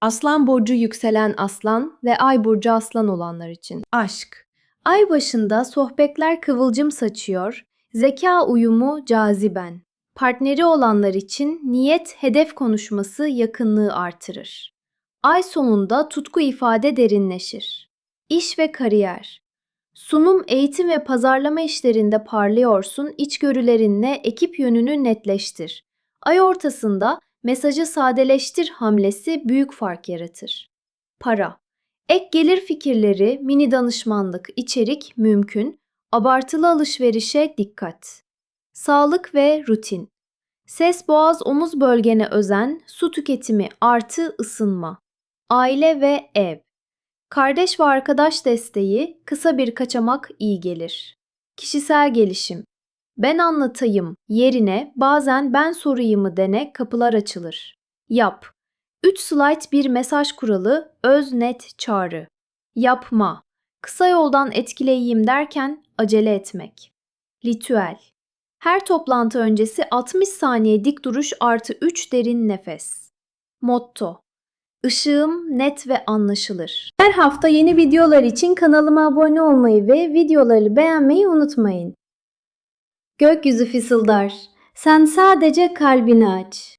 Aslan burcu yükselen aslan ve ay burcu aslan olanlar için. Aşk. Ay başında sohbetler kıvılcım saçıyor, zeka uyumu caziben. Partneri olanlar için niyet hedef konuşması yakınlığı artırır. Ay sonunda tutku ifade derinleşir. İş ve kariyer. Sunum, eğitim ve pazarlama işlerinde parlıyorsun, içgörülerinle ekip yönünü netleştir. Ay ortasında mesajı sadeleştir hamlesi büyük fark yaratır. Para. Ek gelir fikirleri, mini danışmanlık, içerik mümkün. Abartılı alışverişe dikkat. Sağlık ve rutin. Ses, boğaz, omuz bölgene özen, su tüketimi artı ısınma. Aile ve ev. Kardeş ve arkadaş desteği, kısa bir kaçamak iyi gelir. Kişisel gelişim. Ben anlatayım yerine bazen ben sorayımı dene kapılar açılır. Yap. 3 slide bir mesaj kuralı, öz net çağrı. Yapma. Kısa yoldan etkileyeyim derken acele etmek. Ritüel. Her toplantı öncesi 60 saniye dik duruş artı 3 derin nefes. Motto. Işığım net ve anlaşılır. Her hafta yeni videolar için kanalıma abone olmayı ve videoları beğenmeyi unutmayın. Gökyüzü fısıldar. Sen sadece kalbini aç.